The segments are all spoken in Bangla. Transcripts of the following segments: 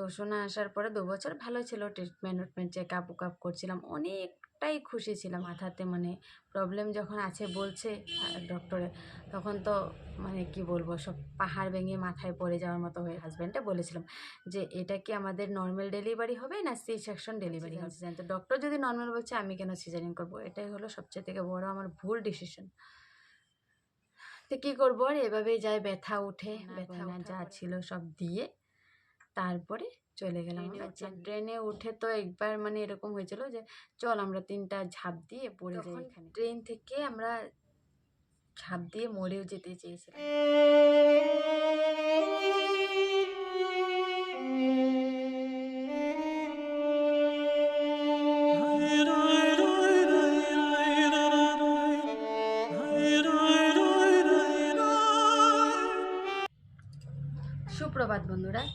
তো শোনা আসার পরে দু বছর ভালো ছিল ট্রিটমেন্ট উটমেন্ট চেক আপ উক আপ করছিলাম। অনেকটাই খুশি ছিলাম মাথাতে মানে প্রবলেম যখন আছে বলছে ডক্টরে তখন তো মানে কি বলব সব পাহাড় ভেঙে মাথায় পড়ে যাওয়ার মতো হয়ে হাজব্যান্ডে বলেছিলাম যে এটা কি আমাদের নর্মাল ডেলিভারি হবে না সি সেকশন ডেলিভারি হবে? তো ডক্টর যদি নর্মাল বলছে আমি কেন সিজারিং করব? এটাই হলো সবচেয়ে থেকে বড় আমার ভুল ডিসিশন তো কী করব আর এভাবেই যায় ব্যথা উঠে ব্যথা যা ছিল সব দিয়ে তারপরে চলে গেলাম ট্রেনে উঠে তো একবার মানে এরকম হয়েছিল যে চল আমরা তিনটা ঝাঁপ দিয়ে পড়ে যাই এখানে। ট্রেন থেকে আমরা ঝাঁপ দিয়ে মরেও যেতে চেয়েছিলাম।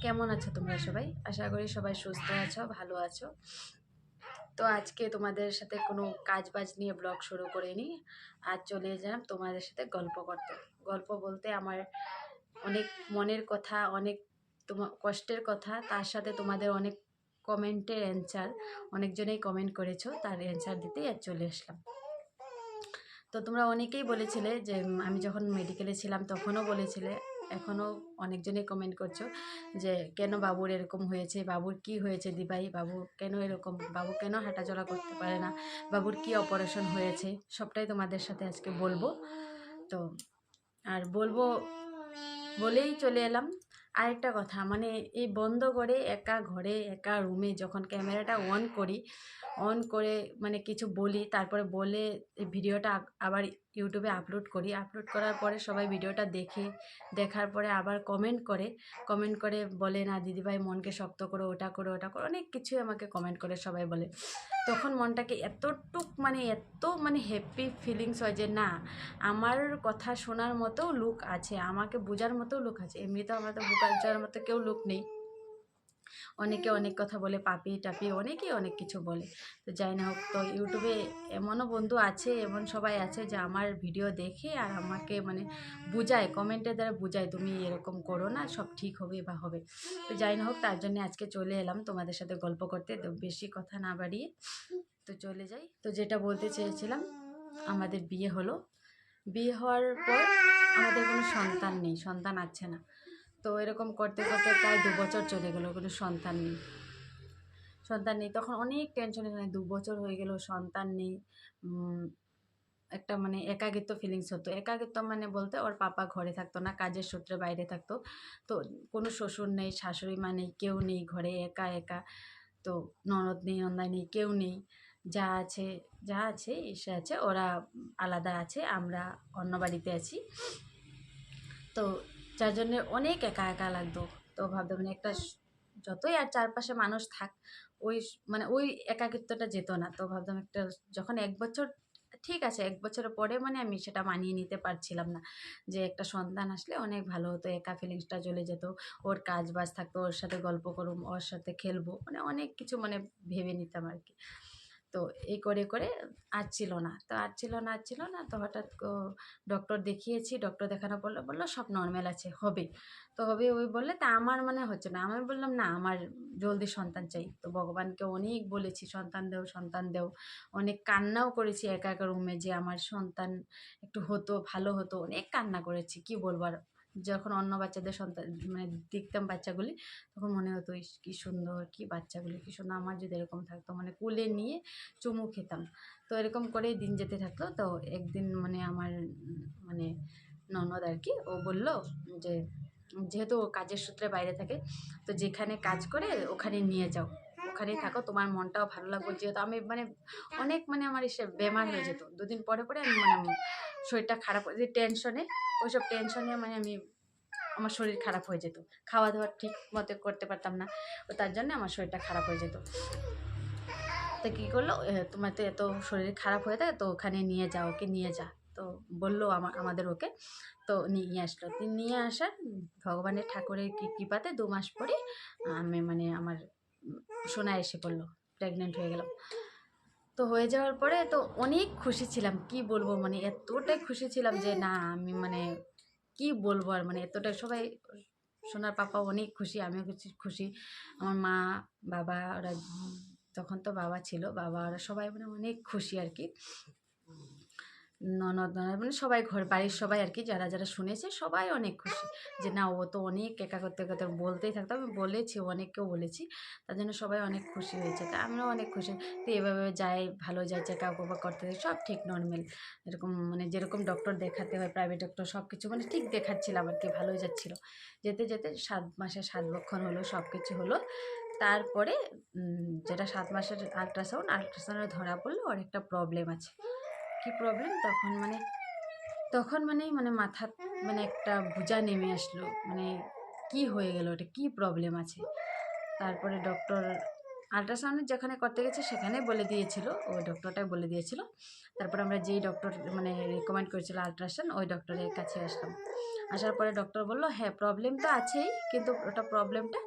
কেমন আছো তোমরা সবাই? আশা করি সবাই সুস্থ আছো, ভালো আছো। তো আজকে তোমাদের সাথে কোনো কাজ বাজ নিয়ে ব্লগ শুরু করিনি। আজ চলে এলাম তোমাদের সাথে গল্প করতে। গল্প বলতে আমার অনেক মনের কথা, অনেক তোমার কষ্টের কথা, তার সাথে তোমাদের অনেক কমেন্টের অ্যান্সার অনেকজনেই কমেন্ট করেছ, তার অ্যান্সার দিতেই আজ চলে আসলাম। তো তোমরা অনেকেই বলেছিলে যে, আমি যখন মেডিকেলে ছিলাম তখনও বলেছিলে এখনও অনেকজনেই কমেন্ট করছ যে, কেন বাবুর এরকম হয়েছে? বাবুর কি হয়েছে দিবাই বাবু কেন এরকম? বাবু কেন হাঁটাচলা করতে পারে না? বাবুর কি অপারেশন হয়েছে? সবটাই তোমাদের সাথে আজকে বলব। তো, আর বলব বলেই চলে এলাম। আরেকটা কথা মানে এই বন্ধ করে একা ঘরে, একা রুমে যখন ক্যামেরাটা অন করি অন করে মানে কিছু বলি, তারপরে বলে ভিডিওটা আবার ইউটিউবে আপলোড করি। আপলোড করার পরে সবাই ভিডিওটা দেখে, দেখার পরে আবার কমেন্ট করে। কমেন্ট করে বলে, না, দিদিভাই মনকে শক্ত করো, ওটা করো ওটা করো। অনেক কিছুই আমাকে কমেন্ট করে সবাই বলে। তখন মনটাকে এতটুক মানে এত মানে হ্যাপি ফিলিংস হয় যে, না, আমার কথা শোনার মতো লোক আছে, আমাকে বোঝার মতো লোক আছে। এমনিতেও আমার তো বোঝার মতো কেউ লোক নেই। অনেকে অনেক কথা বলে পাপি টাপি অনেকে অনেক কিছু বলে। তো যাই না হোক তো ইউটিউবে এমনও বন্ধু আছে এমন সবাই আছে যে আমার ভিডিও দেখে আর আমাকে মানে বুঝায় কমেন্টের দ্বারা বুঝায় তুমি এরকম করো না সব ঠিক হবে বা হবে। তো যাই না হোক তার জন্য আজকে চলে এলাম তোমাদের সাথে গল্প করতে তো বেশি কথা না বাড়িয়ে। তো চলে যাই। তো যেটা বলতে চেয়েছিলাম আমাদের বিয়ে হলো। বিয়ে হওয়ার পর আমাদের কোনো সন্তান নেই সন্তান আছে না। তো এরকম করতে করতে প্রায় দু বছর চলে গেলো, কোনো সন্তান নেই। সন্তান নেই, তখন অনেক টেনশনে মানে দু বছর হয়ে গেল, সন্তান নেই। একটা মানে একাকিত্ব ফিলিংস হতো। একাকিত্ব মানে বলতে ওর পাপা ঘরে থাকতো না, কাজের সূত্রে বাইরে থাকতো। তো কোনো শ্বশুর নেই, শাশুড়ি মা নেই, কেউ নেই, ঘরে একা একা। তো ননদ নেই, নন্দাই নেই, কেউ নেই। যা আছে যা আছে এসে আছে, ওরা আলাদা আছে, আমরা অন্য বাড়িতে আছি। তো যার জন্য অনেক একা একা লাগতো। তো ভাবতাম মানে একটা যতই আর চারপাশে মানুষ থাক, ওই মানে ওই একাকিত্বটা যেত না। তো ভাবতাম একটা যখন এক বছর, ঠিক আছে, এক বছরের পরে মানে আমি সেটা মানিয়ে নিতে পারছিলাম না। যে একটা সন্তান আসলে অনেক ভালো হতো, একা ফিলিংসটা চলে যেত। ওর কাজ বাজ থাকতো, ওর সাথে গল্প করুম, ওর সাথে খেলব মানে অনেক কিছু মানে ভেবে নিতাম আর কি। তো এই করে করে আর ছিল না। তো আর ছিল না, আর ছিল না, তো হঠাৎ ডক্টর দেখিয়েছি ডক্টর দেখানো বলল বলল সব নর্মাল আছে, হবে। তো হবে ওই বললে, তা আমার মানে হচ্ছে না। আমি বললাম, না, আমার জলদি সন্তান চাই। তো ভগবানকে অনেক বলেছি, সন্তান দেও সন্তান দেও। অনেক কান্নাও করেছি একা একা রুমে যে আমার সন্তান একটু হতো, ভালো হতো, অনেক কান্না করেছি, কি বলব আর যখন অন্য বাচ্চাদের সন্তান মানে দেখতাম বাচ্চাগুলি তখন মনে হতো ইস কি সুন্দর কি বাচ্চাগুলি কি সুন্দর। আমার যদি এরকম থাকতো মানে কুলে নিয়ে চুমু খেতাম। তো এরকম করেই দিন যেতে থাকল। তো একদিন মানে আমার মানে ননদ আর কি ও বলল যে যেহেতু ও কাজের সূত্রে বাইরে থাকে তো যেখানে কাজ করে ওখানে নিয়ে যাও। ওখানেই থাকো তোমার মনটাও ভালো লাগবে। যেহেতু আমি মানে অনেক মানে আমার এসে বেমার হয়ে যেত। দুদিন পরে পরে আমি মানে শরীরটা খারাপ হয়ে, যে টেনশনে ওইসব টেনশনে মানে আমি, আমার শরীর খারাপ হয়ে যেত। খাওয়া দাওয়া ঠিক মতো করতে পারতাম না তো তার জন্য আমার শরীরটা খারাপ হয়ে যেত। তো কী করল? তোমার তো এত শরীর খারাপ হয়ে থাকে তো ওখানে নিয়ে যাও ওকে নিয়ে যা। তো বলল আমার আমাদের ওকে, তো নিয়ে আসলো। নিয়ে আসার, ভগবানের ঠাকুরের কৃপাতে দু মাস পরে, আমি মানে আমার সোনা এসে পড়ল প্রেগনেন্ট হয়ে গেলাম। তো হয়ে যাওয়ার পরে তো অনেক খুশি ছিলাম। কি বলব? মানে এতটাই খুশি ছিলাম যে, না, আমি মানে কি বলব আর? মানে এতটাই সবাই সোনার পাপা অনেক খুশি, আমিও খুশি খুশি। আমার মা বাবা ওরা তখন তো বাবা ছিল বাবা ওরা সবাই মানে অনেক খুশি আর কি। ননদ ননদ মানে সবাই ঘর, বাড়ির সবাই আর কি, যারা যারা শুনেছে সবাই অনেক খুশি যে না, ও তো অনেক একা করতে করতে বলতেই থাকতো। আমি বলেছি, অনেককেও বলেছি, তার জন্য সবাই অনেক খুশি হয়েছে। তা আমরাও অনেক খুশি। তো এভাবে যাই, ভালো যাই চেক আপ করতে সব ঠিক নর্মাল এরকম মানে যেরকম ডক্টর দেখাতে হয় প্রাইভেট ডক্টর সব কিছু মানে ঠিক দেখাচ্ছিলাম আর কি, ভালোই যাচ্ছিল। যেতে যেতে সাত মাসে সাত লক্ষণ হলো সব কিছু হলো। তারপরে যেটা সাত মাসের আলট্রাসাউন্ড আলট্রাসাউন্ডে ধরা পড়ল একটা প্রবলেম আছে। কি প্রবলেম তখন মানে তখন মানে মানে মাথা মানে একটা বোঝা নেমে আসলো। মানে কি হয়ে গেল ওটা? কি প্রবলেম আছে? তারপরে ডক্টর আলট্রাসাউন্ড যেখানে করতে গেছে সেখানে বলে দিয়েছিল। ওই ডক্টরটাই বলে দিয়েছিল। তারপর আমরা যেই ডক্টর মানে রেকমেন্ড করেছিল আলট্রাসাউন্ড ওই ডক্টরের কাছে আসলাম। আসার পরে ডক্টর বলল হ্যাঁ প্রবলেম তো আছেই, কিন্তু ওটা প্রবলেমটা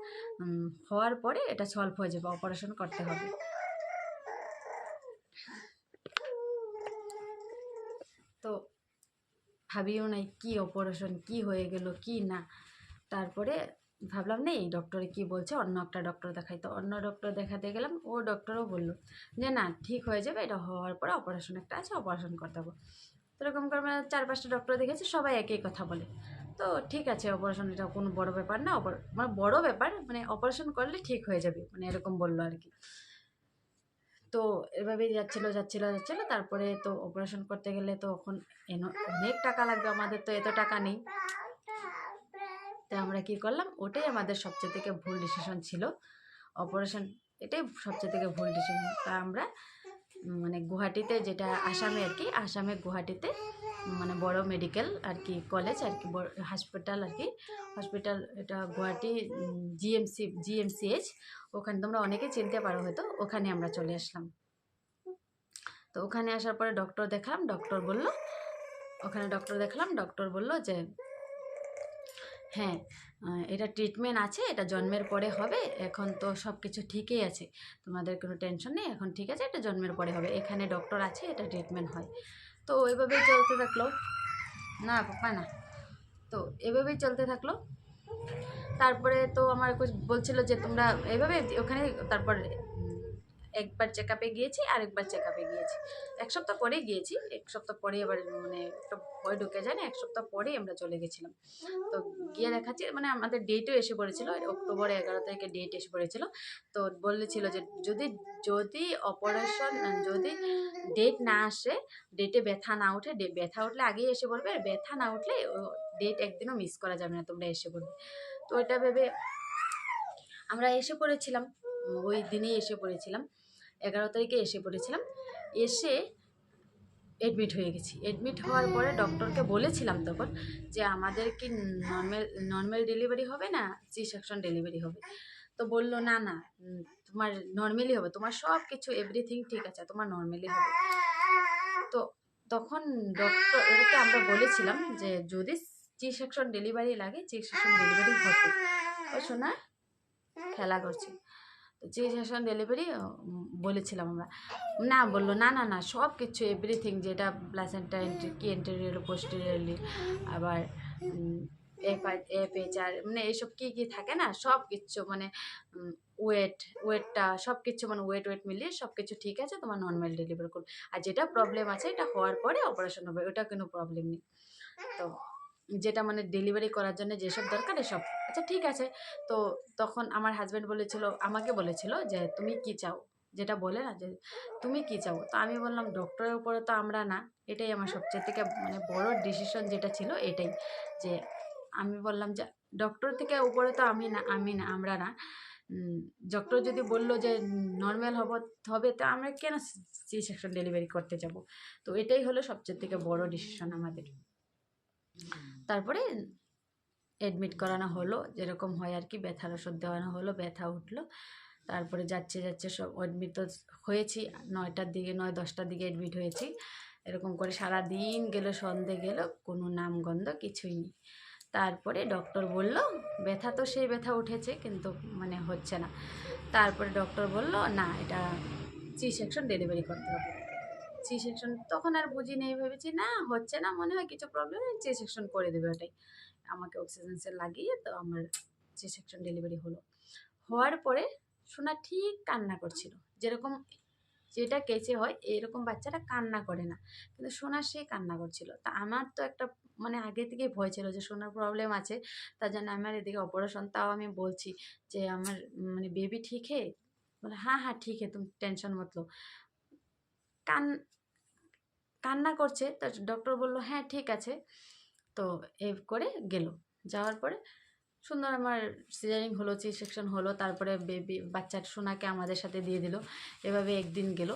হওয়ার পরে এটা সলভ হয়ে যাবে অপারেশন করতে হবে তো ভাবিও নাই কি অপারেশন কি হয়ে গেল, কি না। তারপরে ভাবলাম, নেই ডক্টরে কি বলছে? অন্য একটা ডক্টর দেখাই তো অন্য ডক্টর দেখাতে গেলাম, ও ডক্টরও বলল যে, না, ঠিক হয়ে যাবে, এটা হওয়ার পরে অপারেশন একটা আছে অপারেশন করতে হবে তো এরকম করে আমরা চার পাঁচটা ডক্টর দেখেছি, সবাই একই কথা বলে। তো ঠিক আছে অপারেশন এটা কোনো বড় ব্যাপার না মানে বড় ব্যাপার মানে অপারেশন করলে ঠিক হয়ে যাবে মানে এরকম বলল আর কি। তো এভাবেই যাচ্ছিল যাচ্ছিল যাচ্ছিল। তারপরে তো অপারেশন করতে গেলে তো এখন অনেক টাকা লাগবে আমাদের তো, এত টাকা নেই। তো আমরা কি করলাম? ওটাই আমাদের সবচেয়ে থেকে ভুল ডিসিশন ছিল। অপারেশন এটাই সবচেয়ে থেকে ভুল ডিসিশন তা আমরা মানে গুয়াহাটিতে যেটা আসামে আর কি, আসামে গুয়াহাটিতে মানে বড় মেডিকেল আর কি কলেজ আর কি হসপিটাল আর কি। হসপিটাল এটা গুয়াহাটি জিএমসি জিএমসিএইচ ওখানে তোমরা অনেকে চিনতে পারো হয়তো, ওখানে আমরা চলে আসলাম। তো ওখানে আসার পরে ডক্টর দেখালাম ডক্টর বলল, ওখানে ডক্টর দেখালাম ডক্টর বলল যে হ্যাঁ এটা ট্রিটমেন্ট আছে, এটা জন্মের পরে হবে, এখন তো সব কিছু ঠিকই আছে। তোমাদের কোনো টেনশন নেই, এখন ঠিক আছে, এটা জন্মের পরে হবে। এখানে ডক্টর আছে, এটা ট্রিটমেন্ট হয়। তো ওইভাবেই চলতে থাকল। না, পাপা না। তো এভাবেই চলতে থাকল। তারপরে তো আমার কোচ বলছিল যে, তোমরা এভাবে ওখানে তারপর একবার চেক আপে গিয়েছি, আর একবার চেক আপে গিয়েছি। এক সপ্তাহ পরেই গিয়েছি। এক সপ্তাহ পরে এবার মানে একটা ভয় ঢুকে যায় না, এক সপ্তাহ পরেই আমরা চলে গেছিলাম। তো গিয়ে দেখাচ্ছি মানে আমাদের ডেটও এসে পড়েছিল, অক্টোবর এগারো তারিখে ডেট এসে পড়েছিল। তো বলেছিল যে, যদি যদি অপারেশন যদি ডেট না আসে ডেটে ব্যথা না উঠে ব্যথা উঠলে আগেই এসে বলবে, ব্যথা না উঠলে ডেট একদিনও মিস করা যাবে না, তোমরা এসে বলবে। তো ওইটা ভেবে আমরা এসে পড়েছিলাম, ওই দিনেই এসে পড়েছিলাম, এগারো তারিখে এসে পড়েছিলাম, এসে অ্যাডমিট হয়ে গেছি। অ্যাডমিট হওয়ার পরে ডক্টরকে বলেছিলাম তখন যে, আমাদের কি নর্মাল নর্মাল ডেলিভারি হবে না? সি সেকশন ডেলিভারি হবে। তো বলল, না না তোমার নর্মালি হবে। তোমার সব কিছু এভরিথিং ঠিক আছে, তোমার নর্মালি হবে। তো তখন ডক্টর ডক্টরকে আমরা বলেছিলাম যে, যদি সি সেকশন ডেলিভারি লাগে সি সেকশন ডেলিভারি হতো ও শোনা খেলা করছে। সি সেকশন ডেলিভারি বলেছিলাম আমরা। না, বলল, না না না সব কিছু এভরিথিং যেটা প্লাসেন্টা এন্ট্রি কি এন্টেরিয়র পোস্টেরিয়রলি আবার এফ এফ এইচ আর মানে এইসব কী কী থাকে না সব কিছু মানে ওয়েট ওয়েটটা সব কিছু মানে ওয়েট ওয়েট মিলিয়ে সব কিছু ঠিক আছে, তোমার নর্মাল ডেলিভারি করবে। আর যেটা প্রবলেম আছে, এটা হওয়ার পরে অপারেশন হবে, ওটা কোনো প্রবলেম নেই। তো যেটা মানে ডেলিভারি করার জন্য যেসব দরকার, এসব। আচ্ছা ঠিক আছে। তো তখন আমার হাজব্যান্ড বলেছিল, আমাকে বলেছিল যে, তুমি কি চাও? যেটা বলে না যে, তুমি কি চাও? তো আমি বললাম ডক্টরের উপরে তো আমরা না। এটাই আমার সবচেয়ে থেকে মানে বড় ডিসিশন যেটা ছিল, এটাই। যে আমি বললাম যে ডক্টর থেকে উপরে তো আমি না আমি না, আমরা না। ডক্টর যদি বলল যে নর্মাল হব, হবে, তা আমরা কেন সি সেকশন ডেলিভারি করতে যাব? তো এটাই হলো সবচেয়ে থেকে বড় ডিসিশন আমাদের। তারপরে অ্যাডমিট করানো হলো, যেরকম হয় আর কি, ব্যথার ওষুধ দেওয়ানো হলো, ব্যথা উঠল, তারপরে যাচ্ছে যাচ্ছে, সব অ্যাডমিট তো হয়েছি, নয়টার দিকে, নয়, দশটার দিকে অ্যাডমিট হয়েছি। এরকম করে সারা দিন গেল, সন্ধে গেল, কোনো নামগন্ধ কিছুই নেই। তারপরে ডক্টর বলল, ব্যথা তো সেই ব্যথা উঠেছে কিন্তু মানে হচ্ছে না। তারপরে ডক্টর বলল, না, এটা সি সেকশন ডেলিভারি করতে হবে। সি সেকশন তখন আর বুঝি নেই, ভেবেছি না, হচ্ছে না, মনে হয় কিছু প্রবলেম সি সেকশন করে দেবে ওটাই। আমাকে অক্সিজেন সেল লাগিয়ে তো আমার সি সেকশন ডেলিভারি হলো। হওয়ার পরে সোনা ঠিক কান্না করছিল। যেরকম যেটা কেচে হয়, এরকম বাচ্চারা কান্না করে না। কিন্তু সোনা সে কান্না করছিল। তা আমার তো একটা মানে আগে থেকে ভয় ছিল যে সোনার প্রবলেম আছে, তার জন্য আমার এদিকে অপারেশন তাও আমি বলছি যে আমার মানে বেবি ঠিক হে? বলে হ্যাঁ হ্যাঁ ঠিক হে, তুমি টেনশন মতলো কান, কান্না করছে, তা ডক্টর বলল হ্যাঁ ঠিক আছে। তো এ করে গেল। যাওয়ার পরে সুন্দর আমার সিজারিং হলো সেকশন হলো, তারপরে বেবি বাচ্চার সোনাকে আমাদের সাথে দিয়ে দিল। এভাবে একদিন গেল।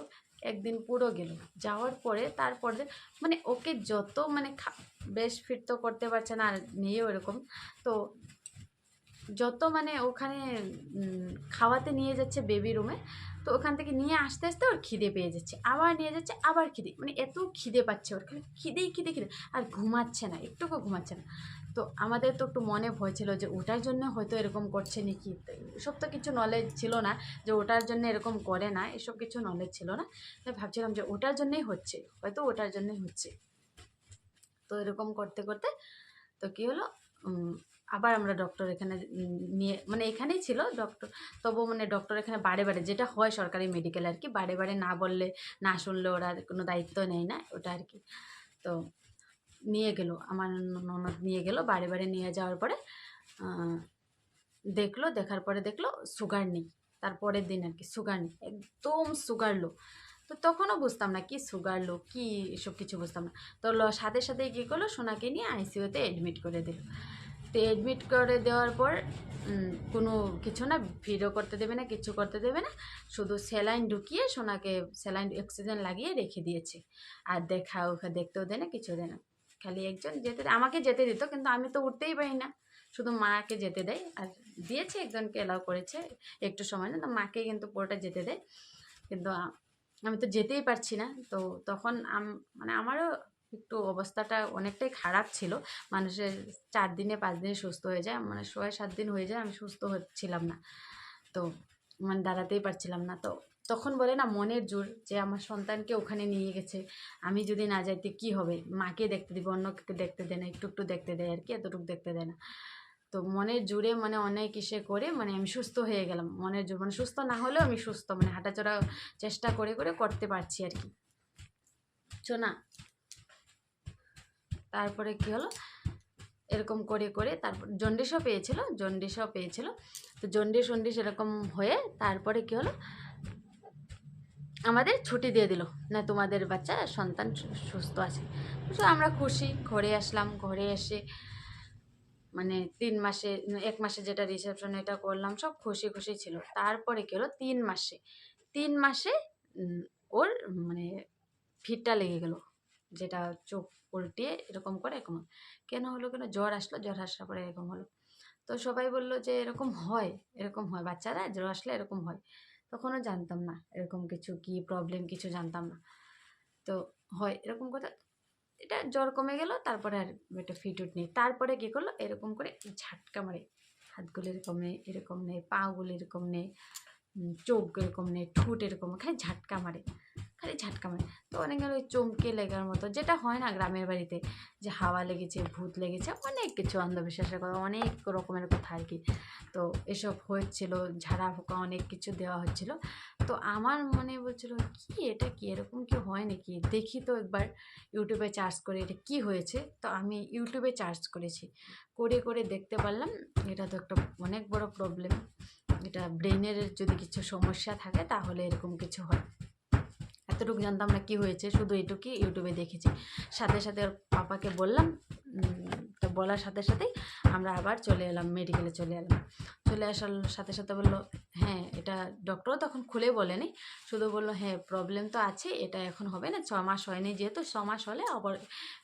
একদিন পুরো গেল। যাওয়ার পরে তারপরে মানে ওকে যত মানে বেশ ফিট তো করতে পারছে না আর নিয়েও এরকম। তো যত মানে ওখানে খাওয়াতে নিয়ে যাচ্ছে বেবি রুমে তো ওখান থেকে নিয়ে আসতে আসতে ওর খিদে পেয়ে যাচ্ছে। আবার নিয়ে যাচ্ছে, আবার খিদে মানে এত খিদে পাচ্ছে ওর। খিদেই খিদে খিদে। আর ঘুমাচ্ছে না, একটুকু ঘুমাচ্ছে না। তো আমাদের তো একটু মনে ভয় ছিল যে ওটার জন্য হয়তো এরকম করছে নাকি? এসব তো কিছু নলেজ ছিল না যে ওটার জন্য এরকম করে না, এসব কিছু নলেজ ছিল না। তাই ভাবছিলাম যে ওটার জন্যই হচ্ছে, হয়তো ওটার জন্যই হচ্ছে। তো এরকম করতে করতে তো কী হলো? আবার আমরা ডক্টর এখানে নিয়ে মানে এখানেই ছিল ডক্টর তবু মানে ডক্টর এখানে বারে বারে যেটা হয় সরকারি মেডিকেল আর কি, বারে বারে না বললে, না শুনলে ওরা কোনো দায়িত্ব নেয় না, ওটা আর কি। তো নিয়ে গেল, আমার ননদ নিয়ে গেল বারে বারে নিয়ে যাওয়ার পরে দেখল, দেখার পরে দেখল সুগার নেই, তারপরের দিন আর কি সুগার নেই, একদম সুগার লো তো তখনও বুঝতাম না কি সুগার লো কি এসব কিছু বুঝতাম না। তো সাথে সাথে কী করল, সোনাকে নিয়ে আইসিইউতে অ্যাডমিট করে দিল। তো অ্যাডমিট করে দেওয়ার পর কোনো কিছু না, ভিডিও করতে দেবে না, কিছু করতে দেবে না, শুধু স্যালাইন ঢুকিয়ে সোনাকে স্যালাইন অক্সিজেন লাগিয়ে রেখে দিয়েছে। আর দেখা ওখা দেখতেও দেয় না কিছু দেয় না। খালি একজন যেতে আমাকে যেতে দিত, কিন্তু আমি তো উঠতেই পারি না। শুধু মাকে যেতে দেয় আর দিয়েছে, একজনকে এলাও করেছে, একটু সময় না তো মাকে কিন্তু পুরোটা যেতে দেয়। কিন্তু আমি তো যেতেই পারছি না, তো তখন মানে আমারও একটু অবস্থাটা অনেকটাই খারাপ ছিল। মানুষের চার দিনে, পাঁচ দিনে সুস্থ হয়ে যায় মানে ছয়, সাত দিন হয়ে যায়, আমি সুস্থ হচ্ছিলাম না। তো মানে দাঁড়াতেই পারছিলাম না, তো তখন বলে, না, মনের জোর যে আমার সন্তানকে ওখানে নিয়ে গেছে। আমি যদি না যাইতে কি হবে? মাকে দেখতে দিবে, অন্যকে দেখতে দেয় না, একটু একটু দেখতে দেয় আর কি, এতটুকু দেখতে দেয় না। তো মনের জোরে মানে অনেক ইসে করে মানে আমি সুস্থ হয়ে গেলাম। মনের জোর মানে সুস্থ না হলেও আমি সুস্থ মানে হাঁটাচড়া চেষ্টা করে করে করতে পারছি আর কি। না, তারপরে কি হলো? এরকম করে করে তারপর জন্ডিসও পেয়েছিল জন্ডিসও পেয়েছিল। তো জন্ডিস জন্ডিস এরকম হয়ে তারপরে কি হলো? আমাদের ছুটি দিয়ে দিল। না, তোমাদের বাচ্চা, সন্তান সুস্থ আছে। তো আমরা খুশি, ঘরে আসলাম, ঘরে এসে মানে তিন মাসে, এক মাসে যেটা রিসেপশন এটা করলাম, সব খুশি খুশি ছিল। তারপরে কি তিন মাসে। তিন মাসে ওর মানে ফিটটা লেগে গেল। যেটা চোখ উল্টিয়ে এরকম করে এরকম। কেন হলো কেন? জ্বর আসলো, জ্বর আসার পরে এরকম হলো। তো সবাই বলল যে এরকম হয় এরকম হয়। বাচ্চারা জ্বর আসলে এরকম হয়। তখনও জানতাম না এরকম কিছু কি প্রবলেম কিছু জানতাম না। তো হয় এরকম কথা, এটা জ্বর কমে গেল, তারপরে আর একটা ফিট উঠ নেই। তারপরে কী করল? এরকম করে ঝাটকা মারে। হাতগুলো এরকম নেই এরকম নেই, পাগুলো এরকম নেই চোখ এরকম নেই, ঠোঁট এরকম, খালি ঝাটকা মারে। খালি ঝাটকা মারে। তো অনেক ওই চমকে লেগার মতো। যেটা হয় না গ্রামের বাড়িতে, যে হাওয়া লেগেছে, ভূত লেগেছে, অনেক কিছু অন্ধবিশ্বাসের কথা, অনেক রকমের কথা আর কি। তো এসব হচ্ছিল, ঝাড়া ফুকা অনেক কিছু দেওয়া হচ্ছিল। তো আমার মনে বলছিল, কি এটা কি? এরকম কি হয় নাকি? দেখি তো একবার ইউটিউবে চার্জ করে এটা কি হয়েছে? তো আমি ইউটিউবে চার্জ করেছি। করে করে দেখতে পারলাম, এটা তো একটা অনেক বড় প্রবলেম এটা ব্রেনের যদি কিছু সমস্যা থাকে, তাহলে এরকম কিছু হয়। এতটুকু জানতাম না কি হয়েছে, শুধু এটুকুই ইউটিউবে দেখেছি। সাথে সাথে ওর পাপাকে বললাম তো বলার সাথে সাথেই আমরা আবার চলে এলাম মেডিকেলে চলে এলাম। চলে আসার সাথে সাথে বলল হ্যাঁ এটা ডক্টরও তখন খুলে বলেনি। শুধু বলল হ্যাঁ প্রবলেম তো আছে, এটা এখন হবে না, ছ মাস হয়নি যেহেতু, ছ মাস হলে আবার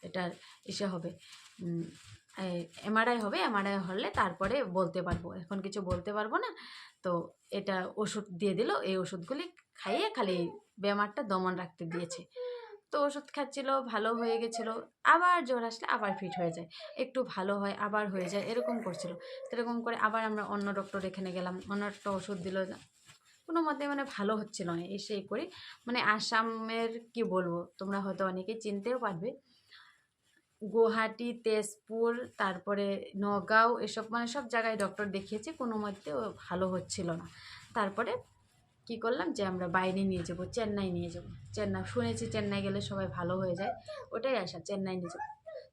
এটার ইসে হবে। এমআরআই হবে, এমআরআই হলে তারপরে বলতে পারব। এখন কিছু বলতে পারব না। তো এটা ওষুধ দিয়ে দিল, এই ওষুধগুলি খাইয়ে খালি বেমারটা দমন রাখতে দিয়েছে। তো ওষুধ খাচ্ছিল, ভালো হয়ে গেছিল, আবার জ্বর আসলে আবার ফিট হয়ে যায়। একটু ভালো হয়, আবার হয়ে যায়, এরকম করছিল। এরকম করে আবার আমরা অন্য ডক্টর এখানে গেলাম, অন্য একটা ওষুধ দিল। কোনো মতে মানে ভালো হচ্ছিল না এই সেই করি। মানে আসামের কি বলব, তোমরা হয়তো অনেকেই চিনতেও পারবে। গুয়াহাটি, তেজপুর, তারপরে নগাঁও, এসব মানে সব জায়গায় ডক্টর দেখিয়েছি, কোনো মধ্যে ও ভালো হচ্ছিল না। তারপরে কি করলাম যে আমরা বাইরে নিয়ে যাব, চেন্নাই নিয়ে যাব। চেন্নাই, শুনেছি চেন্নাই গেলে সবাই ভালো হয়ে যায়। ওটাই আশা, চেন্নাই নিয়ে যাব।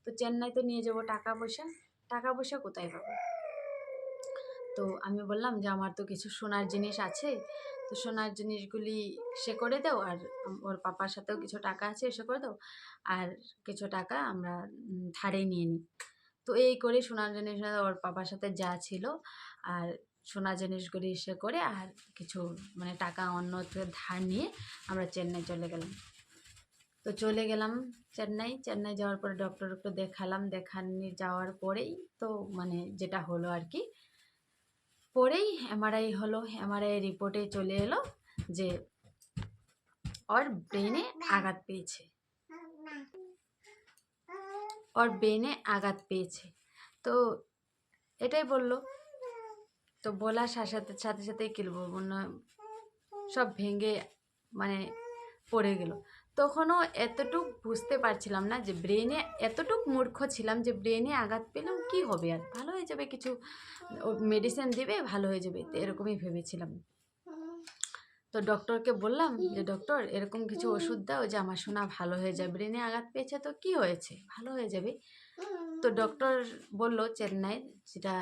তো চেন্নাই তো নিয়ে যাব টাকা পয়সা। টাকা পয়সা কোথায় পাবো? তো আমি বললাম যে, আমার তো কিছু সোনার জিনিস আছে। তো সোনার জিনিসগুলি সে করে দাও আর ওর পাপার সাথেও কিছু টাকা আছে সে করে দাও। আর কিছু টাকা আমরা ধারে নিয়ে নিই। তো এই করে সোনার জিনিস ওর পাপার সাথে যা ছিল আর সোনা জিনিসগুলি সে করে আর কিছু মানে টাকা অন্য ধার নিয়ে আমরা চেন্নাই চলে গেলাম। তো চলে গেলাম চেন্নাই। চেন্নাই যাওয়ার পরে ডক্টর ডক্টরকে দেখালাম। দেখানি যাওয়ার পরেই তো মানে যেটা হলো আর কি পরেই এমআরআই হলো, এমআরআই রিপোর্টে চলে এলো যে ওর ব্রেনে আঘাত পেয়েছে। ওর ব্রেনে আঘাত পেয়েছে। তো এটাই বলল। তো বলার সাথে সাথে সাথে সাথেই কি বলব না সব ভেঙে মানে পড়ে গেল। তখনও এতটুক বুঝতে পারছিলাম না যে ব্রেনে এতটুক মূর্খ ছিলাম যে ব্রেনে আঘাত পেলাম কি হবে আর? ভালো হয়ে যাবে কিছু মেডিসিন দেবে, ভালো হয়ে যাবে, তো এরকমই ভেবেছিলাম। তো ডক্টরকে বললাম যে ডক্টর এরকম কিছু ওষুধ দাও যে আমার শোনা ভালো হয়ে যাবে ব্রেনে আঘাত পেয়েছে তো কি হয়েছে? ভালো হয়ে যাবে। তো ডক্টর বলল চেন্নাই যেটা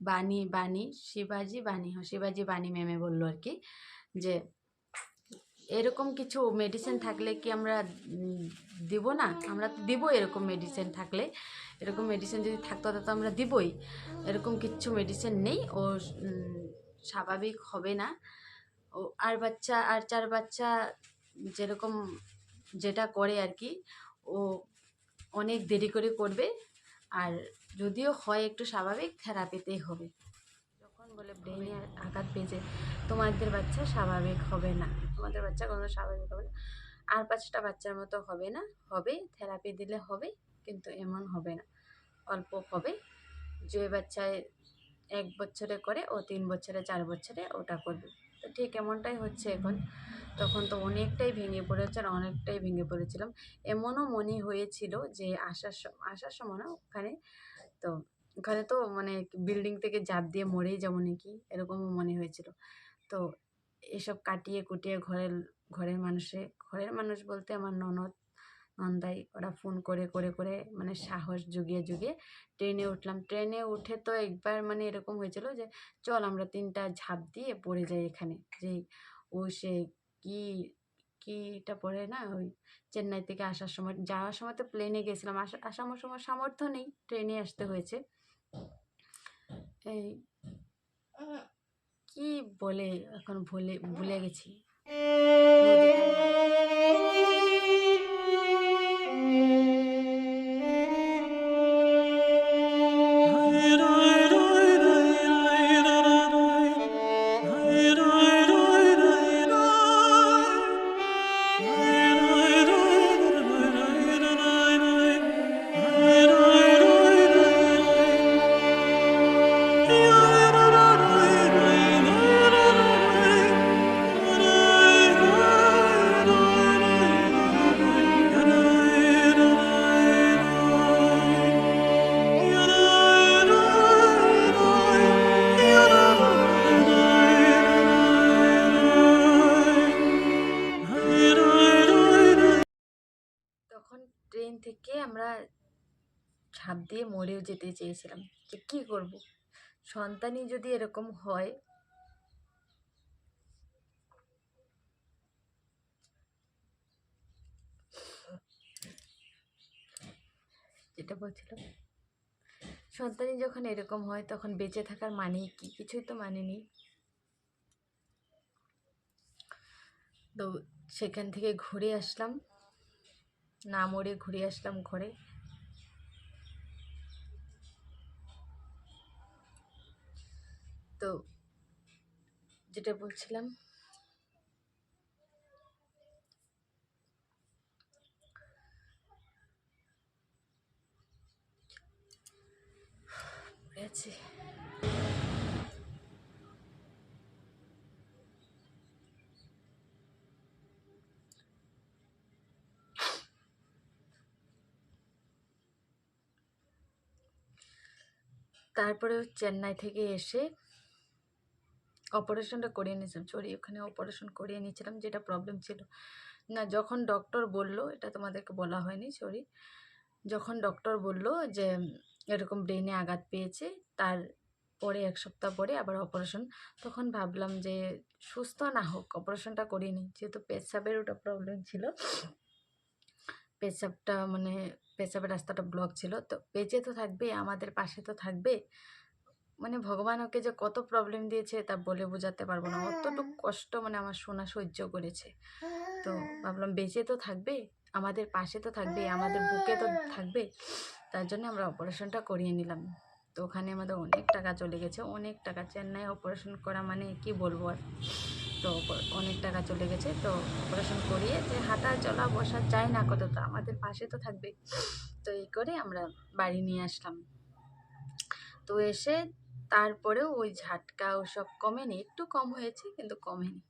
বাণী বাণী, শিবাজি বাণী হ্যাঁ শিবাজি বাণী ম্যামে বলল আর কি যে এরকম কিছু মেডিসিন থাকলে কি আমরা দিব না? আমরা তো দিব এরকম মেডিসিন থাকলে। এরকম মেডিসিন যদি থাকতো তো আমরা দিবই। এরকম কিচ্ছু মেডিসিন নেই। ও স্বাভাবিক হবে না। ও, আর বাচ্চা, আর চার বাচ্চা যেরকম যেটা করে আর কি, ও অনেক দেরি করে করবে। আর যদিও হয় একটু স্বাভাবিক, থেরাপিতেই হবে। যখন বলে ব্রেনে আঘাত পেয়েছে, তোমাদের বাচ্চা স্বাভাবিক হবে না। তোমাদের বাচ্চা কোনো স্বাভাবিক হবে না। আর পাঁচটা বাচ্চার মতো হবে না, হবে থেরাপি দিলে হবে, কিন্তু এমন হবে না। অল্প হবে। যে বাচ্চায় এক বছরে করে ও তিন বছরে, চার বছরে ওটা করবে। তো ঠিক এমনটাই হচ্ছে এখন। তখন তো অনেকটাই ভেঙে পড়েছে আর অনেকটাই ভেঙে পড়েছিলাম। এমনও মনে হয়েছিল যে আসার আসার সময় না ওখানে তো ওখানে তো মানে বিল্ডিং থেকে ঝাঁপ দিয়ে মরেই যাব নাকি? এরকমও মনে হয়েছিল। তো এসব কাটিয়ে কুটিয়ে ঘরের ঘরের মানুষে, ঘরের মানুষ বলতে আমার ননদ, নন্দাই, ওরা ফোন করে করে করে মানে সাহস জুগিয়ে জুগিয়ে ট্রেনে উঠলাম। ট্রেনে উঠে তো একবার মানে এরকম হয়েছিল যে, চল আমরা তিনটা ঝাঁপ দিয়ে পড়ে যাই এখানে। যে ও সে কি, কিটা পড়ে না ওই চেন্নাই থেকে আসার সময়, যাওয়ার সময় তো প্লেনে গেছিলাম। আসা, আসার সময় সামর্থ্য নেই ট্রেনে আসতে হয়েছে। এই কি বলে এখন ভুলে ভুলে গেছি। যেতে চেয়েছিলাম যে কী করব? সন্তানই যদি এরকম হয় যেটা বলছিলাম, সন্তানই যখন এরকম হয় তখন বেঁচে থাকার মানেই কি? কিছুই তো মানে নেই। তো সেখান থেকে ঘুরে আসলাম, না মরে ঘুরে আসলাম ঘরে। তো যেটা বলছিলাম তারপরে চেন্নাই থেকে এসে অপারেশনটা করিয়ে নিয়েছিলাম। সরি ওখানে অপারেশন করিয়ে নিয়েছিলাম, যেটা প্রবলেম ছিল। না, যখন ডক্টর বলল, এটা তোমাদেরকে বলা হয়নি সরি যখন ডক্টর বলল যে, এরকম ব্রেনে আঘাত পেয়েছে, তার পরে এক সপ্তাহ পরে আবার অপারেশন তখন ভাবলাম যে, সুস্থ না হোক অপারেশনটা করিয়ে নিই। যেহেতু পেশাবের ওটা প্রবলেম ছিল, পেশাবটা মানে পেশাবের রাস্তাটা ব্লক ছিল, তো বেঁচে তো থাকবে, আমাদের পাশে তো থাকবে মানে ভগবান ওকে যে কত প্রবলেম দিয়েছে তা বলে বোঝাতে পারব না। অতটুকু কষ্ট মানে আমার শোনা সহ্য করেছে। তো ভাবলাম বেঁচে তো থাকবে আমাদের পাশে তো থাকবে আমাদের বুকে তো থাকবে। তার জন্য আমরা অপারেশনটা করিয়ে নিলাম। তো ওখানে আমাদের অনেক টাকা চলে গেছে অনেক টাকা। চেন্নাই অপারেশন করা মানে কি বলব আর? তো অনেক টাকা চলে গেছে তো অপারেশন করিয়ে যে হাঁটা চলা বসা যায় না কত তো আমাদের পাশে তো থাকবে। তো এই করে আমরা বাড়ি নিয়ে আসলাম। তো এসে তারপরেও ওই ঝাটকা ওসব কমেনি। একটু কম হয়েছে কিন্তু কমেনি।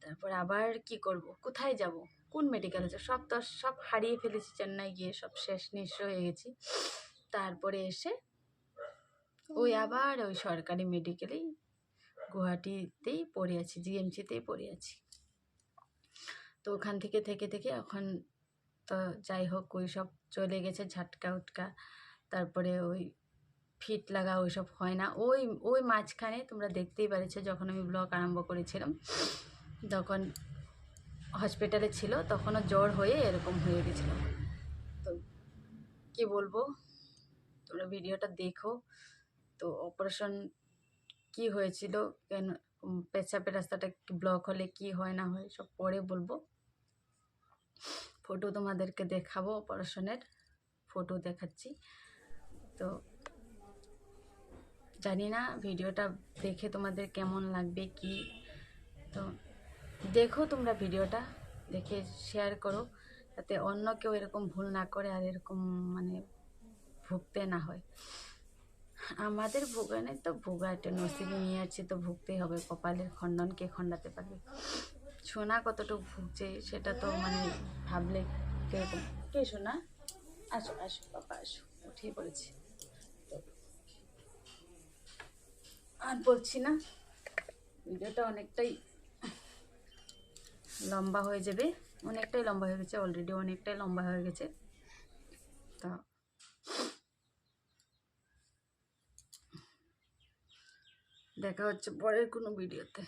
তারপর আবার কি করব? কোথায় যাব? কোন মেডিকেলে যাব? সব তো সব হারিয়ে ফেলেছি চেন্নাই গিয়ে সব শেষ নিঃস্ব হয়ে গেছি। তারপরে এসে ওই আবার ওই সরকারি মেডিকেলেই গুয়াহাটিতেই পড়ে আছি জিএমসিতেই পড়ে আছি। তো ওখান থেকে থেকে থেকে এখন তো যাই হোক ওই সব চলে গেছে ঝাটকা উটকা। তারপরে ওই ফিট লাগা ওইসব হয় না। ওই ওই মাঝখানে তোমরা দেখতেই পারেছো যখন আমি ব্লগ আরম্ভ করেছিলাম যখন হসপিটালে ছিল, তখনও জ্বর হয়ে এরকম হয়ে গেছিল। তো কি বলব? তোমরা ভিডিওটা দেখো। তো অপারেশন কি হয়েছিল, কেন, পেচ্ছাপের রাস্তাটা ব্লক হলে কি হয়, না হয়, সব পরে বলব। ফটো তোমাদেরকে দেখাবো অপারেশনের ফটো দেখাচ্ছি। তো জানি না ভিডিওটা দেখে তোমাদের কেমন লাগবে, কি? তো দেখো তোমরা ভিডিওটা, দেখে শেয়ার করো, যাতে অন্য কেউ এরকম ভুল না করে আর এরকম মানে ভুগতে না হয়। আমাদের ভোগানে তো ভোগাটে নসিবে নিয়ে আছি তো ভুগতেই হবে, কপালের খণ্ডনকে খণ্ডাতে পারবে? সোনা কতটুকু ভুগছে সেটা তো মানে ভাবলে কে সোনা? আসো আসো, বাবা, আসো উঠিয়ে পড়েছি তো আর বলছি না, ভিডিওটা অনেকটাই লম্বা হয়ে যাবে, অনেকটাই লম্বা হয়ে গেছে অলরেডি অনেকটাই লম্বা হয়ে গেছে। তা দেখা হচ্ছে পরের কোনো ভিডিওতে।